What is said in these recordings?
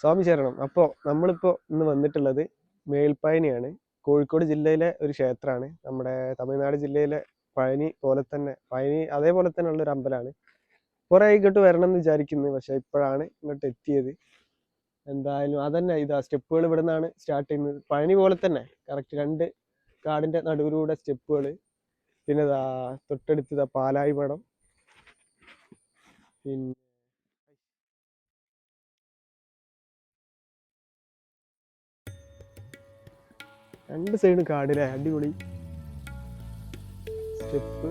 സ്വാമി ശരണം. അപ്പോൾ നമ്മളിപ്പോ ഇന്ന് വന്നിട്ടുള്ളത് മേൽപ്പഴനിയാണ് കോഴിക്കോട് ജില്ലയിലെ ഒരു ക്ഷേത്രമാണ്. നമ്മുടെ തമിഴ്നാട് ജില്ലയിലെ പഴനി പോലെ തന്നെ പഴനി അതേപോലെ തന്നെ ഉള്ള ഒരു അമ്പലമാണ്. കുറേ ഇങ്ങോട്ട് വരണം എന്ന് വിചാരിക്കുന്നു. പക്ഷെ ഇപ്പോഴാണ് ഇങ്ങോട്ട് എത്തിയത്. എന്തായാലും അതന്നെ ഇതാ സ്റ്റെപ്പുകൾ ഇവിടെ നിന്നാണ് സ്റ്റാർട്ട് ചെയ്യുന്നത്. പഴനി പോലെ തന്നെ കറക്റ്റ് രണ്ട് കാടിന്റെ നടുവിലൂടെ സ്റ്റെപ്പുകൾ. പിന്നെ ഇതാ തൊട്ടടുത്ത് പാലായി പടം പിന്നെ രണ്ട് സൈഡ് കാടിലെ അടിപൊളി. സ്റ്റെപ്പ്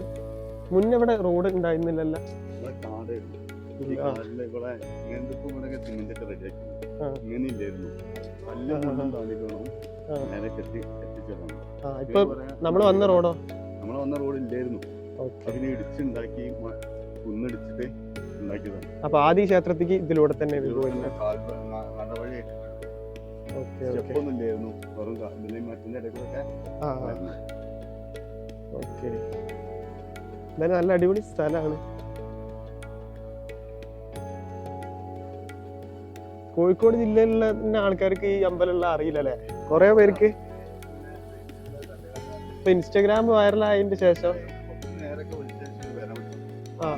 മുന്നേ ഇവിടെ റോഡ് ഉണ്ടായിരുന്നില്ലല്ല. ഇപ്പൊ നമ്മൾ വന്ന റോഡോ നമ്മൾ വന്ന റോഡ് ഇല്ലായിരുന്നു. അതിനെ ഇടിച്ചുണ്ടാക്കി കുന്നിടിച്ചിട്ട് ഉണ്ടാക്കിയതാണ്. അപ്പൊ ആദ്യ ക്ഷേത്രത്തിക്ക് ഇതിലൂടെ തന്നെ ഇത് ഇല്ലായിരുന്നു വെറും ഇതിന്റെ ഓക്കെ. നല്ല അടിപൊളി സ്ഥലമാണ്. കോഴിക്കോട് ജില്ലയിലുള്ള ആൾക്കാർക്ക് ഈ അമ്പലമുള്ള അറിയില്ല അല്ലേ കുറെ പേർക്ക് ഇപ്പൊ ഇൻസ്റ്റാഗ്രാം വൈറലായതിന്റെ ശേഷം. ആ.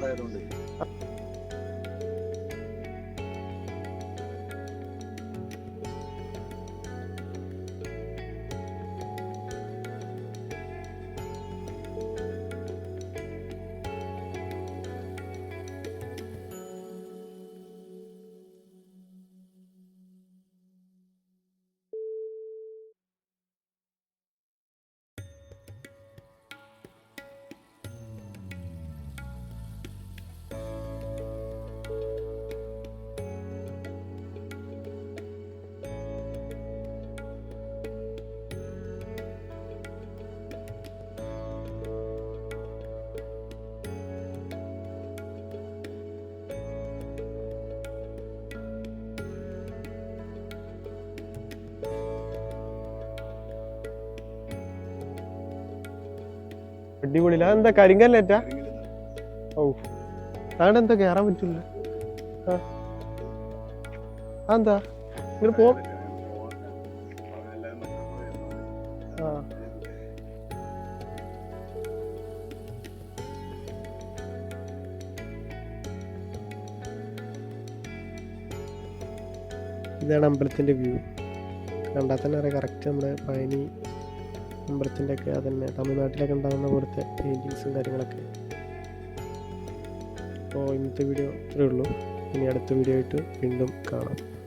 അടിപൊളിയില്ല. അതെന്താ കരിങ്കല്ലേറ്റാ ഓ അവിടെ എന്താ കേറാൻ പറ്റില്ല. അതെന്താ? ഇങ്ങനെ പോ ആ. ഇതാണ് അമ്പലത്തിന്റെ വ്യൂ. കണ്ടാൽ തന്നെ കറക്റ്റ് നമ്മുടെ പഴനി അമ്പലത്തിന്റെ ഒക്കെ അതന്നെ തമിഴ്നാട്ടിലൊക്കെ ഉണ്ടാകുന്ന പോലത്തെ പെയിന്റിങ്സും കാര്യങ്ങളൊക്കെ. അപ്പോൾ ഇന്നത്തെ വീഡിയോ ഇത്രയേ ഉള്ളൂ. ഇനി അടുത്ത വീഡിയോ ആയിട്ട് വീണ്ടും കാണാം.